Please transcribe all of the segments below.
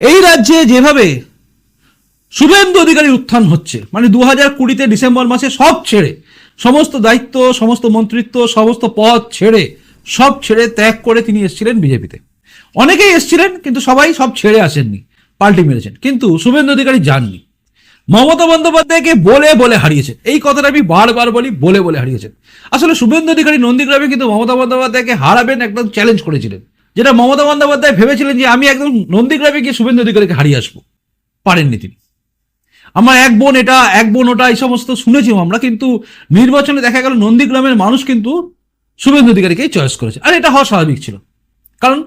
এই রাজ্যে যেভাবে শুভেন্দু অধিকারীর উত্থান হচ্ছে মানে দু হাজার কুড়িতে ডিসেম্বর মাসে সব ছেড়ে, সমস্ত দায়িত্ব, সমস্ত মন্ত্রিত্ব, সমস্ত পদ ছেড়ে সব ছেড়ে ত্যাগ করে তিনি এসেছিলেন বিজেপিতে। অনেকেই এসেছিলেন, কিন্তু সবাই সব ছেড়ে আসেননি, পাল্টি মেরেছেন। কিন্তু শুভেন্দু অধিকারী যাননি। মমতা বন্দ্যোপাধ্যায়কে বলে বলে হারিয়েছেন। এই কথাটা আমি বারবার বলি, বলে বলে হারিয়েছেন। আসলে শুভেন্দু অধিকারী নন্দীগ্রামে কিন্তু মমতা বন্দ্যোপাধ্যায়কে হারাবেন, একদম চ্যালেঞ্জ করেছিলেন। যেটা মমতা বন্দ্যোপাধ্যায় ভেবেছিলেন যে আমি একদম নন্দীগ্রামে গিয়ে শুভেন্দু অধিকারীকে হারিয়ে আসব। পারেননি তিনি। আমার এক বোন এটা, এক বোন ওটা, এই সমস্ত শুনেছি আমরা, কিন্তু নির্বাচনে দেখা গেল নন্দীগ্রামের মানুষ কিন্তু শুভেন্দু অধিকারীকেই চয়েস করেছে। আর এটা হওয়া স্বাভাবিক ছিল। কারণ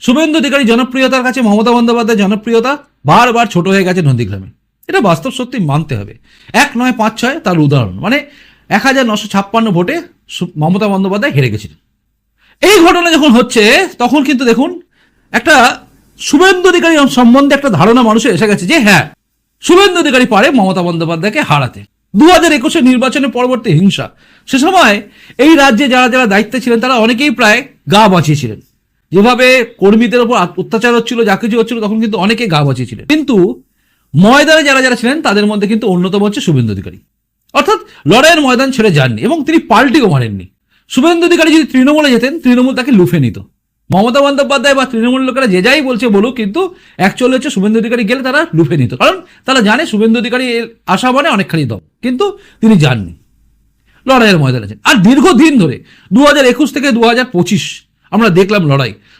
শুভেন্দু অধিকারী জনপ্রিয়তার কাছে মমতা বন্দ্যোপাধ্যায় জনপ্রিয়তা বারবার ছোট হয়ে গেছে নন্দীগ্রামে। এটা বাস্তব সত্যি মানতে হবে। এক নয় পাঁচ ছয় তার উদাহরণ। মানে এক হাজার নশো ছাপ্পান্ন ভোটে মমতা বন্দ্যোপাধ্যায় হেরে গেছিলেন। এই ঘটনা যখন হচ্ছে, তখন কিন্তু দেখুন, একটা শুভেন্দু অধিকারী সম্বন্ধে একটা ধারণা মানুষের এসে গেছে যে হ্যাঁ শুভেন্দু অধিকারী পারে মমতা বন্দ্যোপাধ্যায়কে হারাতে। দু হাজার একুশে নির্বাচনের পরবর্তী হিংসা। সে সময় এই রাজ্যে যারা যারা দায়িত্বে ছিলেন, তারা অনেকেই প্রায় গা বাঁচিয়েছিলেন। যেভাবে কর্মীদের ওপর অত্যাচার হচ্ছিল, যা কিছু হচ্ছিল, তখন কিন্তু অনেকে গা বাঁচিয়েছিলেন। কিন্তু ময়দানে যারা যারা ছিলেন, তাদের মধ্যে কিন্তু অন্যতম হচ্ছে শুভেন্দু অধিকারী। অর্থাৎ লড়াইয়ের ময়দান ছেড়ে যাননি এবং তিনি পাল্টিও মারেননি। শুভেন্দু অধিকারী যদি তৃণমূলে যেতেন, তৃণমূল তাকে লুফে নিত। মমতা বন্দ্যোপাধ্যায় বা তৃণমূল লোকেরা যে যাই বলছে বলুক, কিন্তু অ্যাকচুয়ালি হচ্ছে শুভেন্দু অধিকারী গেলে তারা লুফে নিত। কারণ তারা জানে শুভেন্দু অধিকারী আশা মানে অনেকখানি দম, কিন্তু তিনি যাননি। লড়াইয়ের ময়দান আছেন আর দীর্ঘদিন ধরে দু একুশ থেকে দু পঁচিশ, আমরা দেখলাম লড়াই।